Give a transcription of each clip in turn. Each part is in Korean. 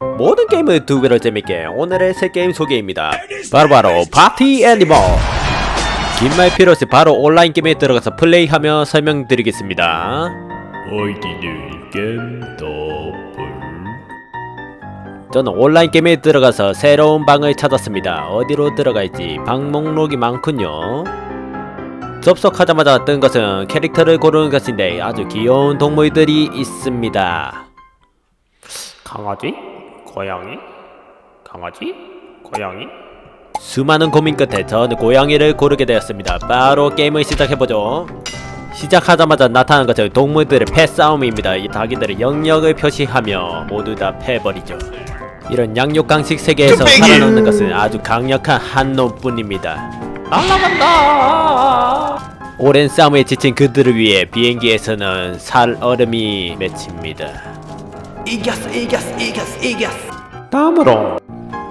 모든 게임을 두 배로 재밌게 오늘의 새 게임 소개입니다. 바로 바로 파티 애니멀. 긴말 필요 없이 바로 온라인 게임에 들어가서 플레이하며 설명드리겠습니다. 어디는 겜 더블 저는 온라인 게임에 들어가서 새로운 방을 찾았습니다. 어디로 들어갈지 방 목록이 많군요. 접속하자마자 뜬 것은 캐릭터를 고르는 것인데 아주 귀여운 동물들이 있습니다. 강아지? 고양이? 강아지? 고양이? 수많은 고민 끝에 저는 고양이를 고르게 되었습니다. 바로 게임을 시작해보죠. 시작하자마자 나타난 것은 동물들의 패싸움입니다. 이 닭이들의 영역을 표시하며 모두 다 패버리죠. 이런 양육강식 세계에서 살아남는 것은 아주 강력한 한 놈뿐입니다. 날아간다! 오랜 싸움에 지친 그들을 위해 비행기에서는 살 얼음이 맺힙니다. 이겼어, 이겼어, 이겼어, 이겼어. 다음으로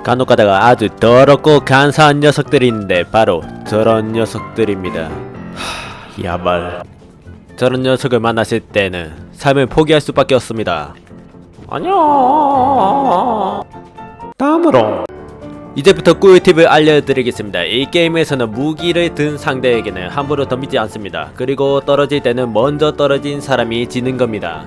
간혹 가다가 아주 더럽고 간사한 녀석들이 있는데 바로 저런 녀석들입니다. 하, 야말. 저런 녀석을 만났을 때는 삶을 포기할 수밖에 없습니다. 안녕. 다음으로 이제부터 꿀 팁을 알려드리겠습니다. 이 게임에서는 무기를 든 상대에게는 함부로 덤비지 않습니다. 그리고 떨어질 때는 먼저 떨어진 사람이 지는 겁니다.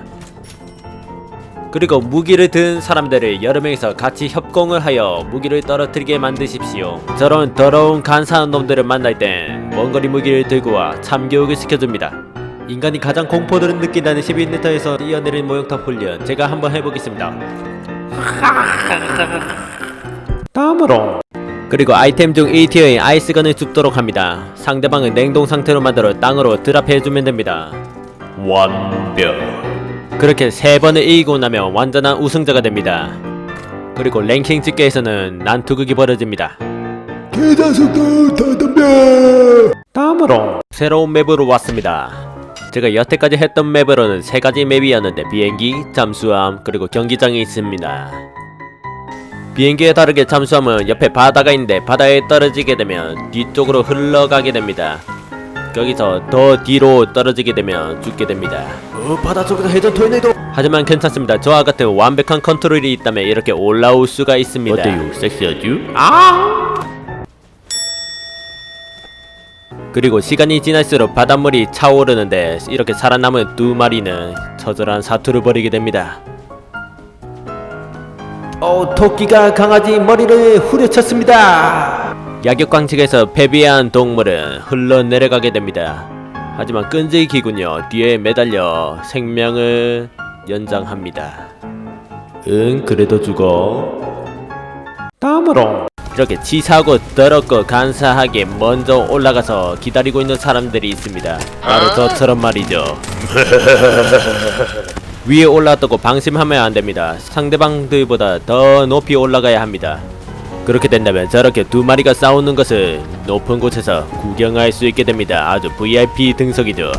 그리고 무기를 든 사람들을 여러 명이서 같이 협공을 하여 무기를 떨어뜨리게 만드십시오. 저런 더러운 간사한 놈들을 만날 땐 원거리 무기를 들고 와 참교육을 시켜줍니다. 인간이 가장 공포를 느낀다는 11m에서 뛰어내린 모형탑 훈련 제가 한번 해보겠습니다. 다음으로 그리고 아이템 중 1티어인 아이스건을 줍도록 합니다. 상대방을 냉동 상태로 만들어 땅으로 드랍해주면 됩니다. 완벽 그렇게 세 번을 이기고 나면 완전한 우승자가 됩니다. 그리고 랭킹 집계에서는 난투극이 벌어집니다. 개자식들 다 덤벼 다음으로 새로운 맵으로 왔습니다. 제가 여태까지 했던 맵으로는 세 가지 맵이었는데 비행기, 잠수함, 그리고 경기장이 있습니다. 비행기에 다르게 잠수함은 옆에 바다가 있는데 바다에 떨어지게 되면 뒤쪽으로 흘러가게 됩니다. 거기서 더 뒤로 떨어지게 되면 죽게 됩니다. 어, 바다 속에서 해전 토네이도. 하지만 괜찮습니다. 저와 같은 완벽한 컨트롤이 있다면 이렇게 올라올 수가 있습니다. 어때요 섹시하죠? 그리고 시간이 지날수록 바닷물이 차오르는데 이렇게 살아남은 두 마리는 처절한 사투를 벌이게 됩니다. 어, 토끼가 강아지 머리를 후려쳤습니다. 야격광책에서 패배한 동물은 흘러내려가게 됩니다. 하지만 끈질기군요. 뒤에 매달려 생명을 연장합니다. 응, 그래도 죽어. 다음으로 이렇게 치사하고 더럽고 간사하게 먼저 올라가서 기다리고 있는 사람들이 있습니다. 바로 저처럼 말이죠. 위에 올라왔다고 방심하면 안 됩니다. 상대방들보다 더 높이 올라가야 합니다. 그렇게 된다면 저렇게 두 마리가 싸우는 것을 높은 곳에서 구경할 수 있게 됩니다. 아주 VIP 등석이죠.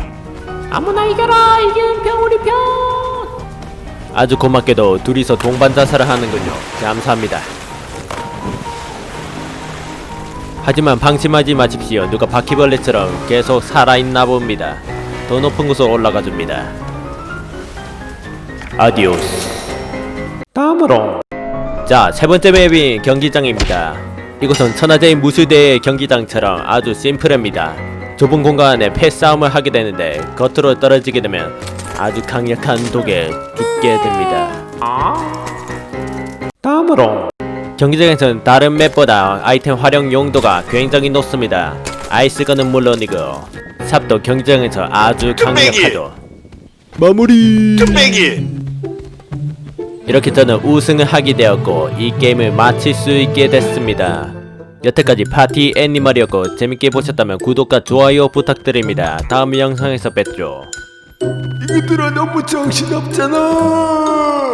아무나 이겨라! 이기는 편 우리 편! 아주 고맙게도 둘이서 동반 자살을 하는군요. 감사합니다. 하지만 방심하지 마십시오. 누가 바퀴벌레처럼 계속 살아있나 봅니다. 더 높은 곳으로 올라가 줍니다. 아디오스. 다음으로 자, 세 번째 맵인 경기장입니다. 이곳은 천하제일 무술대의 경기장처럼 아주 심플합니다. 좁은 공간에 패싸움을 하게 되는데 겉으로 떨어지게 되면 아주 강력한 독에 죽게 됩니다. 다음으로 경기장에서는 다른 맵보다 아이템 활용 용도가 굉장히 높습니다. 아이스건은 물론이고 삽도 경기장에서 아주 강력하죠. 마무리 이렇게 저는 우승을 하게 되었고 이 게임을 마칠 수 있게 됐습니다. 여태까지 파티 애니멀이었고 재밌게 보셨다면 구독과 좋아요 부탁드립니다. 다음 영상에서 뵙죠. 이것들아 너무 정신없잖아